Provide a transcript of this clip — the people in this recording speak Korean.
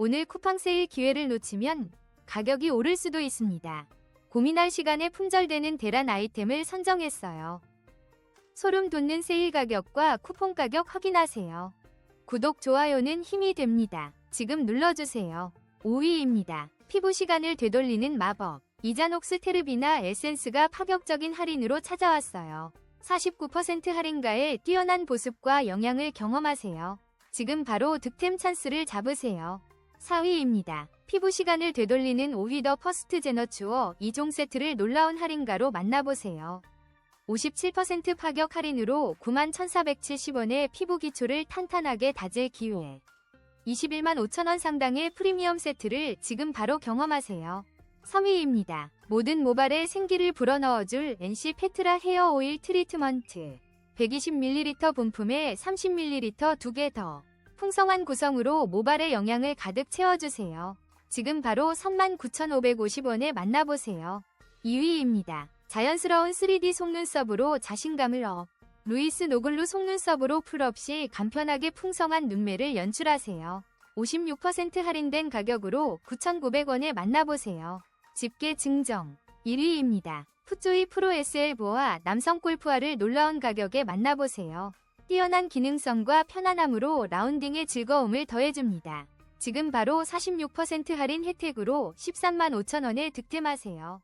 오늘 쿠팡 세일 기회를 놓치면 가격이 오를 수도 있습니다. 고민할 시간에 품절되는 대란 아이템을 선정했어요. 소름 돋는 세일 가격과 쿠폰 가격 확인하세요. 구독, 좋아요는 힘이 됩니다. 지금 눌러주세요. 5위입니다. 피부 시간을 되돌리는 마법. 이자녹스 테르비나 에센스가 파격적인 할인으로 찾아왔어요. 49% 할인가에 뛰어난 보습과 영양을 경험하세요. 지금 바로 득템 찬스를 잡으세요. 4위입니다. 피부 시간을 되돌리는 5위 더 퍼스트 제너 추어 2종 세트를 놀라운 할인가로 만나보세요. 57% 파격 할인으로 91,470원의 피부 기초를 탄탄하게 다질 기회. 21만 5천원 상당의 프리미엄 세트를 지금 바로 경험하세요. 3위입니다. 모든 모발에 생기를 불어넣어줄 NC 페트라 헤어 오일 트리트먼트. 120ml 본품에 30ml 2개 더. 풍성한 구성으로 모발의 영양을 가득 채워주세요. 지금 바로 39,550원에 만나보세요. 2위입니다. 자연스러운 3D 속눈썹으로 자신감을 업. 루이스 노글루 속눈썹으로 풀 없이 간편하게 풍성한 눈매를 연출하세요. 56% 할인된 가격으로 9,900원에 만나보세요. 집게 증정 1위입니다. 푸조이 프로 SL5와 남성 골프화를 놀라운 가격에 만나보세요. 뛰어난 기능성과 편안함으로 라운딩의 즐거움을 더해줍니다. 지금 바로 46% 할인 혜택으로 13만 5천원에 득템하세요.